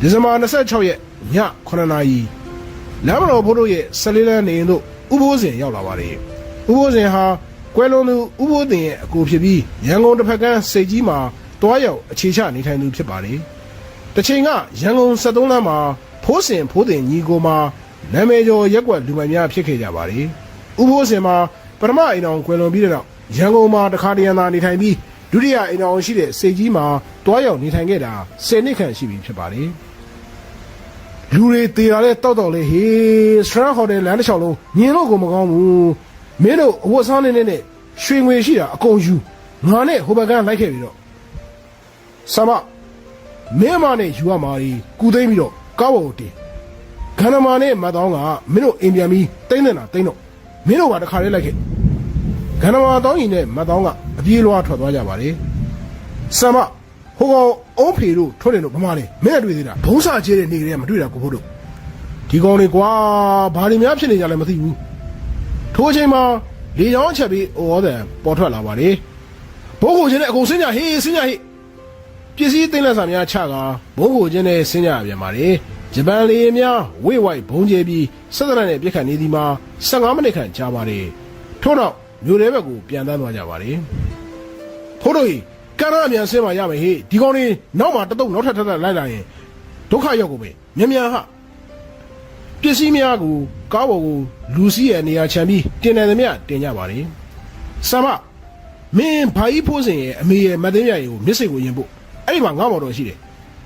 ဒီဇင်ဘာ26ရက်ည9နာရီလမ်းမတော်ဘုတို့ရဲ့14လမ်းနေရင်တို့ဥပိုးစင်ရောက်လာပါတယ်ဥပိုးစင်ဟာကွယ်လွန်သူဥပိုးတင်ရဲ့အကိုဖြစ်ပြီးရန်ကုန်တစ်ဖက်ကန်းစိတ်ကြီးမှာတွားရောက်အခြေချနေထိုင်သူဖြစ်ပါတယ်တစ်ချိန်ကရန်ကုန်73လမ်းမှာဖိုးစင်ဖိုးတင်ညီကိုမှာနာမည်ကျော်ရက်ကွက်လူမိုင်များဖြစ်ခဲ့ကြပါတယ်ဥပိုးစင်မှာပထမအိမ်အောင်ကွယ်လွန်ပြီးတဲ့နောက်ရန်ကုန်မှာတခါတရံသာနေထိုင်ပြီးဒုတိယအိမ်အောင်ရှိတဲ့စိတ်ကြီးမှာတွားရောက်နေထိုင်ခဲ့တာ10နှစ်ခန့်ရှိပြီဖြစ်ပါတယ် လူတွေတေတာလဲတောက်တော့လဲဟေးစထရန်ဟိုတယ်လမ်းတစ်ချောင်းလုံးမြင်လို့ကိုမကောင်းဘူးမင်းတို့အဝတ်စားနေနဲ့ရွှေငွေရှိတာအကုန်ယူငါနဲ့ဟိုဘက်ကန်းလိုက်ခဲ့ပြီးတော့ဆမမင်းအမနဲ့ယူရမှာဒီကူသိမ့်ပြီးတော့ကားပေါ်ကိုတင်ခန္ဓာမာနဲ့မတ်တောင်းကမင်းတို့အိမ်ပြန်ပြီးတိမ့်နေတာတိမ့်တော့မင်းတို့ကတခါလေးလိုက်ခဲ့ခန္ဓာမာတောင်းရင်နဲ့မတ်တောင်းကအပြေးလွှားထွက်သွားကြပါလေဆမ ဟိုကောင်အုံးဖေတို့ထွက်တယ်လို့ဗမာလေမင်းကတွေ့သေးတာဘုံစာကျဲတဲ့နေကလေးကမတွေ့တာကိုဖို့တို့ဒီကောင်လေးကွာဘာတွေများဖြစ်နေကြလဲမသိဘူးထိုအချိန်မှာလေချောင်းချက်ပြီးဩော်တယ်ပေါ်ထွက်လာပါလေဘိုးကိုချင်းနဲ့အကုန်စင်းကြဟေးစင်းကြဟေးပစ္စည်းသိမ်းလက်စာများချကဘုံကိုချင်းနဲ့ဆင်းကြပြန်ပါလေဂျပန်လေယာဉ်များဝိတ်ဝိုက်ဘုံကျဲပြီးဆက်စရနဲ့ပြစ်ခတ်နေသည်မှာ15မိနစ်ခန့်ကြာပါတယ်ထို့နောက်မြို့ထဲဘက်ကိုပြန်တန်းသွားကြပါတယ်ဖိုးတို့ ကြီးကရအမြန်ဆင်းมาရမယ်ဟေ့ဒီကောင်လေးနောက်မှာတတုတ်နောက်ထပ်ထပ်ထပ်လိုက်လာရင်ဒုက္ခရောက်ကုန်ပဲမြန်မြန်ဟာပစ္စည်းများကိုကားပေါ်ကိုလူစီးရဲ့နေရာချန်ပြီးတင်တယ်သမျှတင်ကြပါတယ်ဆမ်မမင်းဘာကြီးဖိုးစင်ရဲ့အမေရဲ့မတ်သိမ်းပြရင်ကိုမြစ်စိတ်ကိုရင်ပို့အဲ့ဒီမှာငါ့မော်တော်ရှိတယ်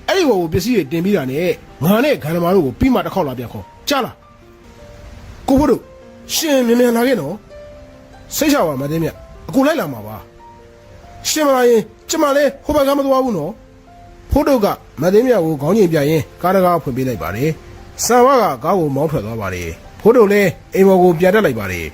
အဲ့ဒီဘောကိုပစ္စည်းတွေတင်ပြီးတာနဲ့ငါနဲ့ဂန္ဓမာတို့ကိုပြီးမှတစ်ခေါက်လာပြန်ခေါ်ကြားလားကိုဖို့တို့ရှင်မြန်မြန်လာခဲ့နော်စိတ်ချပါမတ်သိမ်းပြအခုလိုက်လာမှာပါ ရှင်မလာရင်ကျမလည်းဟိုဘက်ကမသွားဘူးနော်ဖိုးတို့ကမတ်သိမ်းပြကိုခေါင်းကျင်ပြရင်ကားတကားဖွင့်ပေးလိုက်ပါတယ်ဆံဝါကကားကိုမောင်းထွက်သွားပါတယ်ဖိုးတို့လည်းအိမ်ဘော်ကိုပြန်တက်လိုက်ပါတယ်